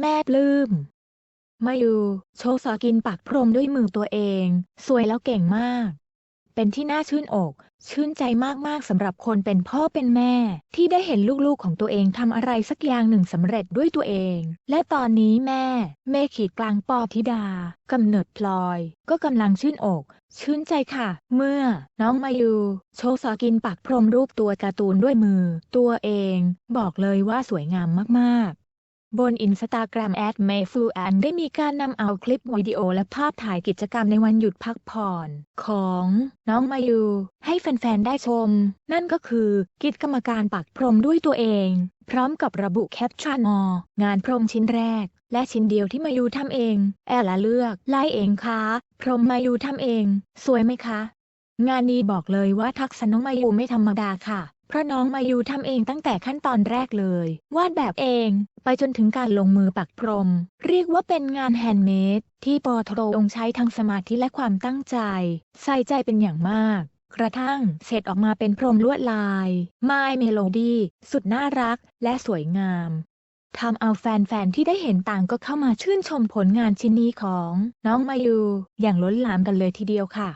แม่ปลื้ม มายูโชว์สกินปากพรมด้วยมือตัวเอง สวยแล้วเก่งมาก เป็นที่น่าชื่นอก ชื่นใจมากๆสำหรับคนเป็นพ่อเป็นแม่ ที่ได้เห็นลูกๆของตัวเองทำอะไรสักอย่างหนึ่งสำเร็จด้วยตัวเอง และตอนนี้แม่ เมขีดกลางปอธิดากำเนิดพลอย ก็กำลังชื่นอก ชื่นใจค่ะ เมื่อ น้องมายูโชว์สกินปากพรมรูปตัวการ์ตูนด้วยมือ ตัวเอง บอกเลยว่าสวยงามมากๆ บนอินสตาแกรมแอดเมฟูแอนได้มีการนำเอาคลิปวิดีโอและภาพถ่ายกิจกรรมในวันหยุดพักผ่อนของน้องมายูให้แฟนๆ ได้ชม นั่นก็คือกิจกรรมการปักพรมด้วยตัวเอง พร้อมกับระบุแคปชั่นองานพรมชิ้นแรก และชิ้นเดียวที่มายูทำเอง แอลละเลือกไล่เองคะพรมมายูทำเอง สวยไหมคะ งานนี้บอกเลยว่าทักษะน้องมายูไม่ธรรมดาค่ะ เพราะน้องมายูทำเองตั้งแต่ขั้นตอนแรกเลย วาดแบบเองไปจนถึงการลงมือปักพรม เรียกว่าเป็นงานแฮนด์เมดที่ปอโทองใช้ทั้งสมาธิและความตั้งใจ ใส่ใจเป็นอย่างมาก กระทั่งเสร็จออกมาเป็นพรมลวดลายไม้เมโลดี้สุดน่ารักและสวยงามทำเอาแฟน ๆ ที่ได้เห็นต่างก็เข้ามาชื่นชมผลงานชิ้นนี้ของน้องมายูอย่างล้นหลามกันเลยทีเดียวค่ะ